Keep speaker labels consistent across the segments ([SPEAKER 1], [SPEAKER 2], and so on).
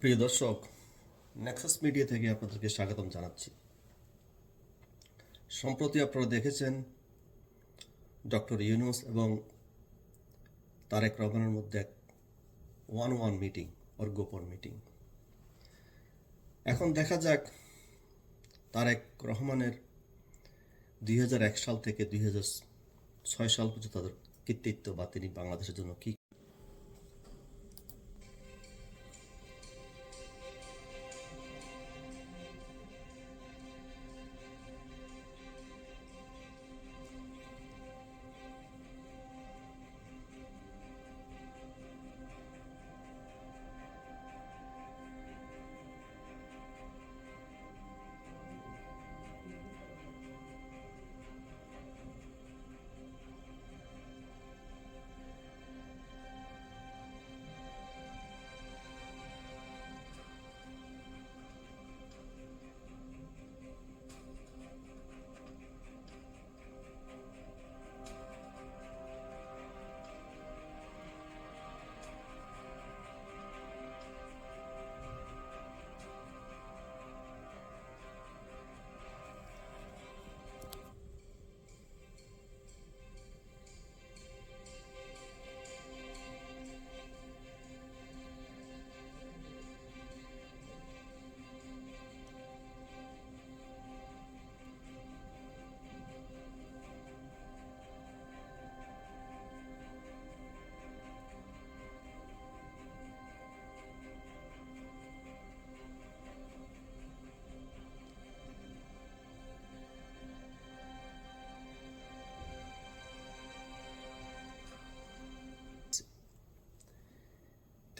[SPEAKER 1] প্রিয় দর্শক Nexus media থেকে আপনাদেরকে স্বাগতম জানাচ্ছি। সম্প্রতি আপনারা দেখেছেন ডক্টর ইউনুস এবং তারেক রহমানের মধ্যে এক ওয়ান ওয়ান মিটিং ওর গোপন মিটিং এখন দেখা যাক তারেক রহমানের দুই হাজার এক সাল থেকে দুই সাল পর্যন্ত তাদের কৃতিত্ব বা তিনি বাংলাদেশের জন্য কি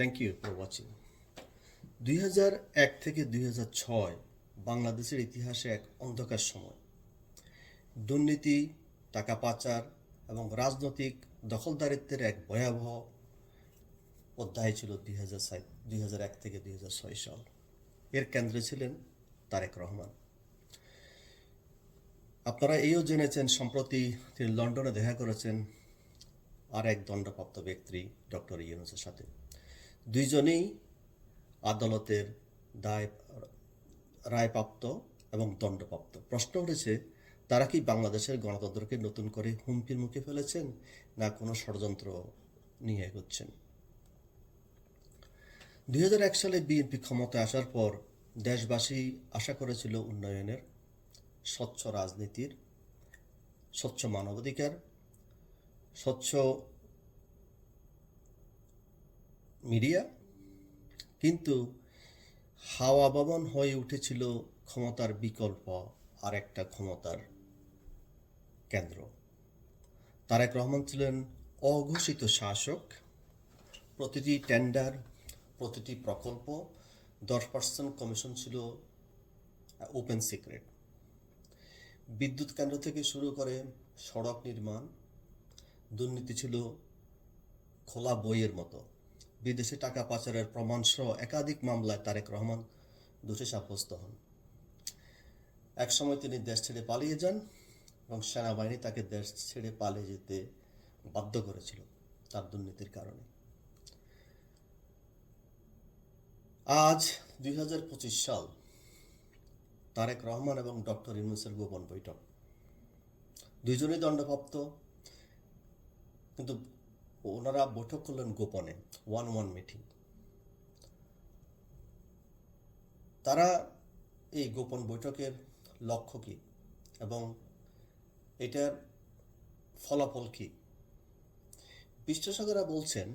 [SPEAKER 1] থ্যাংক ইউ ফর ওয়াচিং দুই এক থেকে দুই ছয় বাংলাদেশের ইতিহাসে এক অন্ধকার সময়। দুর্নীতি, টাকা পাচার এবং রাজনৈতিক দখলদারিত্বের এক ভয়াবহ অধ্যায় ছিল দুই হাজার দুই হাজার এক থেকে দুই হাজার ছয় সাল। এর কেন্দ্রে ছিলেন তারেক রহমান। আপনারা এইও জেনেছেন, সম্প্রতি তিনি লন্ডনে দেখা করেছেন আর এক দণ্ডপ্রাপ্ত ব্যক্তি ডক্টর ইউনুসের সাথে। দুইজনেই আদালতের দায়, রায়প্রাপ্ত এবং দণ্ডপ্রাপ্ত। প্রশ্ন উঠেছে, তারা কি বাংলাদেশের গণতন্ত্রকে নতুন করে হুমকির মুখে ফেলেছেন না কোনো ষড়যন্ত্র নিয়ে এগোচ্ছেন? দুই এক সালে বিএনপি ক্ষমতায় আসার পর দেশবাসী আশা করেছিল উন্নয়নের স্বচ্ছ রাজনীতির স্বচ্ছ মানবাধিকার, স্বচ্ছ মিডিয়া, কিন্তু হাওয়া ভবন হয়ে উঠেছিল ক্ষমতার বিকল্প আর একটা ক্ষমতার কেন্দ্র। তারেক রহমান ছিলেন অঘোষিত শাসক। প্রতিটি টেন্ডার প্রতিটি প্রকল্প, দশ পার্সেন্ট কমিশন ছিল ওপেন সিক্রেট বিদ্যুৎ কেন্দ্র থেকে শুরু করে সড়ক নির্মাণ, দুর্নীতি ছিল খোলা বইয়ের মতো। বিদেশে টাকা পাচারের প্রমাণ সহ একাধিক মামলায় তারেক রহমান দোষী সাব্যস্ত হন। একসময় তিনি দেশ ছেড়ে পালিয়ে যান এবং সেনাবাহিনী তাকে দেশ ছেড়ে পালিয়ে যেতে বাধ্য করেছিল তার দুর্নীতির কারণে। আজ দুই হাজার পঁচিশ সাল তারেক রহমান এবং ডক্টর ইউনুসের গোপন বৈঠক। দুইজনই দণ্ডপ্রাপ্ত, কিন্তু ওনারা বৈঠক করলেন গোপনে ওয়ান ওয়ান মিটিং তারা এই গোপন বৈঠকের লক্ষ্য কী এবং এটার ফলাফল কী? বিশ্লেষকেরা বলছেন,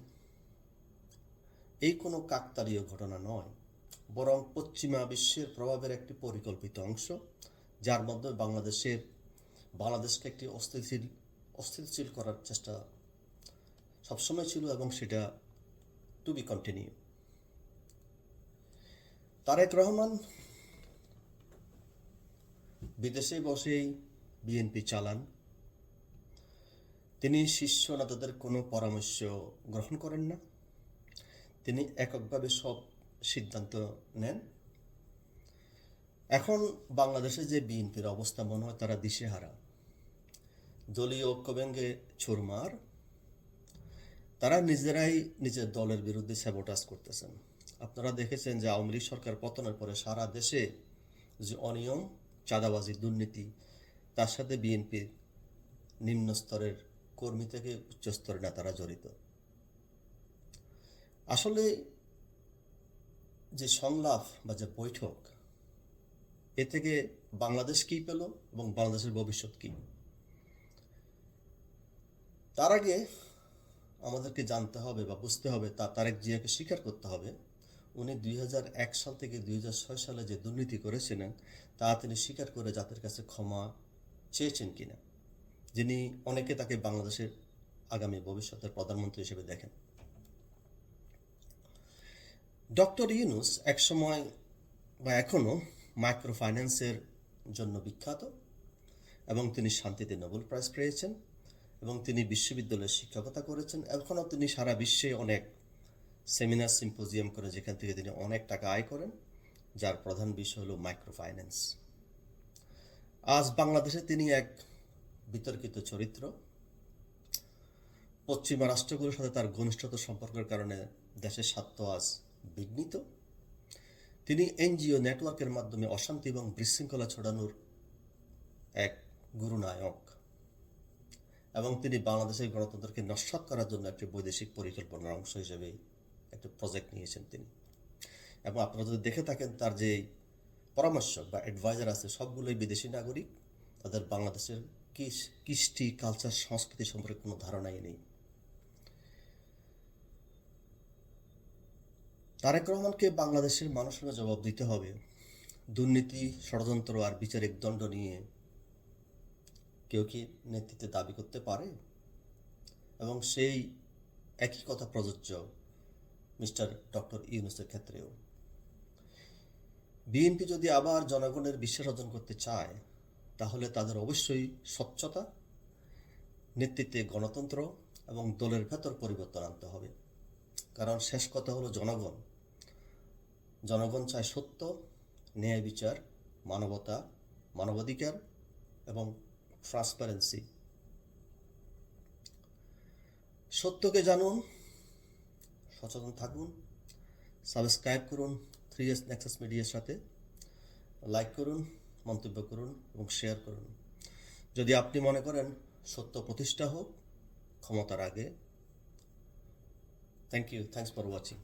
[SPEAKER 1] এই কোনো কাকতালীয় ঘটনা নয়, বরং পশ্চিমা বিশ্বের প্রভাবের একটি পরিকল্পিত অংশ, যার মাধ্যমে বাংলাদেশের, বাংলাদেশকে একটি অস্থিতিশীল অস্থিতিশীল করার চেষ্টা সবসময় ছিল এবং সেটা to be continue Tarique Rahman বিদেশে বসেই বিএনপি চালান। তিনি শীর্ষ নেতাদের কোনো পরামর্শ গ্রহণ করেন না। তিনি এককভাবে সব সিদ্ধান্ত নেন। এখন বাংলাদেশে যে বিএনপির অবস্থা মনে হয় তারা দিশেহারা। দলীয় ঐক্যভঙ্গে ছুরমার তারা নিজেরাই নিজের দলের বিরুদ্ধে স্যাবোটাজ করতেছেন। আপনারা দেখেছেন যে আওয়ামী লীগ সরকার পতনের পরে সারা দেশে যে অনিয়ম, চাঁদাবাজি, দুর্নীতি, তার সাথে বিএনপির নিম্ন স্তরের কর্মী থেকে উচ্চ স্তরের নেতারা জড়িত। আসলে যে সংলাপ বা যে বৈঠক, এ থেকে বাংলাদেশ কী পেল এবং বাংলাদেশের ভবিষ্যৎ কী? তার আগে আমাদেরকে জানতে হবে বা বুঝতে হবে তা তারেক জিয়াকে স্বীকার করতে হবে। উনি দুই হাজার এক সাল থেকে দুই হাজার ছয় সালে যে দুর্নীতি করেছিলেন, তা তিনি স্বীকার করে জাতির কাছে ক্ষমা চেয়েছেন কিনা, যিনি অনেকে তাকে বাংলাদেশের আগামী ভবিষ্যতের প্রধানমন্ত্রী হিসেবে দেখেন। ডক্টর ইউনুস একসময় বা এখনও মাইক্রো ফাইন্যান্সের জন্য বিখ্যাত এবং তিনি শান্তিতে নোবেল প্রাইজ পেয়েছেন। এবং তিনি বিশ্ববিদ্যালয়ে শিক্ষকতা করেছেন। এখনও তিনি সারা বিশ্বে অনেক সেমিনার, সিম্পোজিয়াম করে যেখান থেকে তিনি অনেক টাকা আয় করেন, যার প্রধান বিষয় হলো মাইক্রো ফাইন্যান্স আজ বাংলাদেশে তিনি এক বিতর্কিত চরিত্র। পশ্চিমা রাষ্ট্রগুলোর সাথে তার ঘনিষ্ঠতা সম্পর্কের কারণে দেশের স্বার্থ আজ বিঘ্নিত। তিনি এনজিও নেটওয়ার্কের মাধ্যমে অশান্তি এবং বিশৃঙ্খলা ছড়ানোর এক গুরুনায়ক। এবং তিনি বাংলাদেশের গণতন্ত্রকে নস্বাত করার জন্য একটি বৈদেশিক পরিকল্পনার অংশ হিসেবে একটি প্রজেক্ট নিয়েছেন তিনি। এবং আপনারা যদি দেখে থাকেন, তার যে পরামর্শক বা অ্যাডভাইজার আছে, সবগুলোই বিদেশি নাগরিক। তাদের বাংলাদেশের কৃষ্টি কালচার সংস্কৃতি সম্পর্কে কোনো ধারণাই নেই। তারেক রহমানকে বাংলাদেশের মানুষের জবাব দিতে হবে। দুর্নীতি, ষড়যন্ত্র আর বিচারিক দণ্ড নিয়ে কেউ কি নেতৃত্বে দাবি করতে পারে? এবং সেই একই কথা প্রযোজ্য মিস্টার ডক্টর ইউনুসের ক্ষেত্রেও। বিএনপি যদি আবার জনগণের বিশ্বাস অর্জন করতে চায়, তাহলে তাদের অবশ্যই স্বচ্ছতা, নেতৃত্বে গণতন্ত্র এবং দলের ভেতর পরিবর্তন আনতে হবে। কারণ শেষ কথা হলো জনগণ। জনগণ চায় সত্য, ন্যায় বিচার, মানবতা, মানবাধিকার এবং ট্রান্সপারেন্সি সত্যকে জানুন, সচেতন থাকুন সাবস্ক্রাইব করুন থ্রি এস নেক্সাস মিডিয়ার সাথে লাইক করুন, মন্তব্য করুন এবং শেয়ার করুন। যদি আপনি মনে করেন সত্য প্রতিষ্ঠা হোক, ক্ষমতার আগে thank you thanks for watching